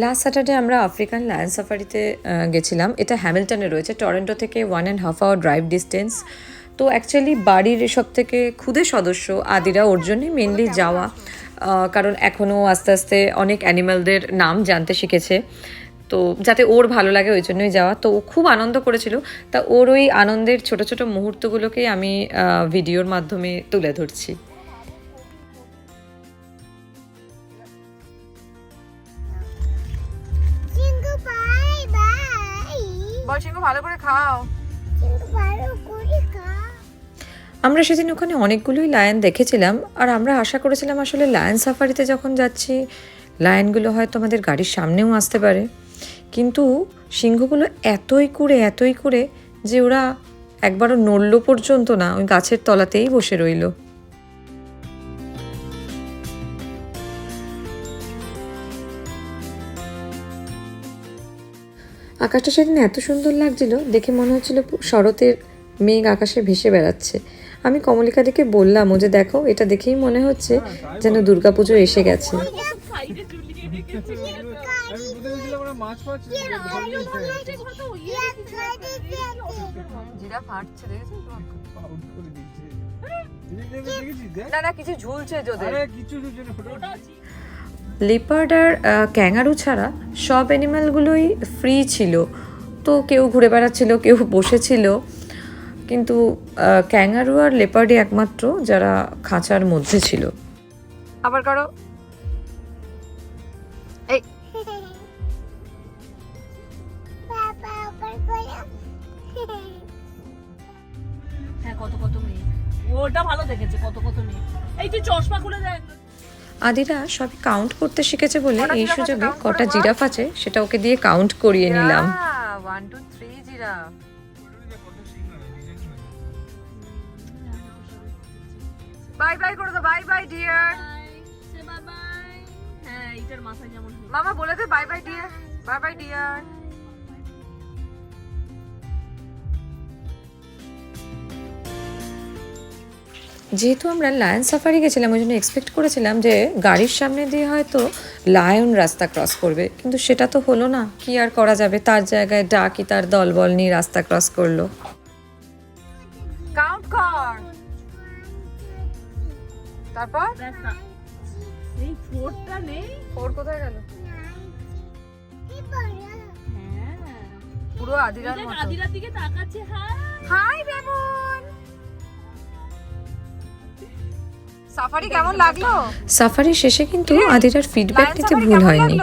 Last Saturday আমরা African lion সাফারিতে গেছিলাম। এটা হ্যামিল্টনে রয়েছে। টরেন্টো থেকে one and half hour drive distance তো অ্যাকচুয়ালি বাড়ির সব থেকে ক্ষুদে সদস্য আদিরা ওর জন্যই মেনলি যাওয়া। কারণ এখনও আস্তে আস্তে অনেক অ্যানিম্যালদের নাম জানতে শিখেছে। তো যাতে ওর ভালো লাগে ওই জন্যই যাওয়া। তো ও খুব আনন্দ করেছিল। তা ওর ওই আনন্দের ছোট ছোট মুহূর্তগুলোকেই আমি ভিডিওর মাধ্যমে তুলে ধরছি। ভালো করে খাও। চিঙ্কু ভালো করে খা আমরা সেদিন ওখানে অনেকগুলোই লায়ন দেখেছিলাম আর আমরা আশা করেছিলাম আসলে লায়ন সাফারিতে যখন যাচ্ছি লায়নগুলো হয়তো আমাদের গাড়ির সামনেও আসতে পারে। কিন্তু সিংহগুলো এতই করে এতই করে যে ওরা একবারও নড়লো পর্যন্ত না ওই গাছের তলাতেই বসে রইল। আকাশটা সেদিন এত সুন্দর লাগছিল দেখে মনে হচ্ছিল শরতের মেঘ আকাশে ভেসে বেড়াচ্ছে। আমি কমলিকা দেখে বললাম ও যে দেখো এটা দেখেই মনে হচ্ছে যেন দুর্গাপুজো এসে গেছে। না না কিছু ঝুলছে আরে কিছু ফটো লিপার্ড আর ক্যাঙ্গারু ছাড়া সব অ্যানিম্যালগুলোই ফ্রি ছিল। তো কেউ ঘুরে বেড়াচ্ছিল কেউ বসেছিল। কিন্তু ক্যাঙ্গারু আর লেপার্ডই একমাত্র যারা খাঁচার মধ্যে ছিল। আবার করো। হ্যাঁ কত কত মেয়ে। ওটা ভালো দেখেছে কত কত মেয়ে। এই তুই চশমা খুলে দেখ। আদিরা সবই কাউন্ট করতে শিখেছে বলে এই সুযোগে কটা জিরাফ আছে সেটা ওকে দিয়ে কাউন্ট করিয়ে নিলাম। One two three giraffe. Bye bye করে দাও বাই বাই ডিয়ার। মামা বলে দে bye bye dear bye bye dear যেহেতু আমরা লায়ন সাফারি গেছিলাম ওই জন্য এক্সপেক্ট করেছিলাম যে গাড়ির সামনে দিয়ে হয়তো লায়ন রাস্তা ক্রস করবে। কিন্তু সেটা তো হলো না। কি আর করা যাবে? তার জায়গায় ডাকি তার দলবল নিয়ে রাস্তা ক্রস করল। কাউন্ট কর। তারপর? এই ফোরটা নেই। ফোর কোথায় গেল? হ্যাঁ। পুরো আদিরার দেখ মতো। আদিরার দিকে তাকাচ্ছে হ্যাঁ হাই বেবুন সাফারি কেমন লাগল? সাফারি শেষে কিন্তু আদিরার ফিডব্যাক দিতে ভুল হয়নি।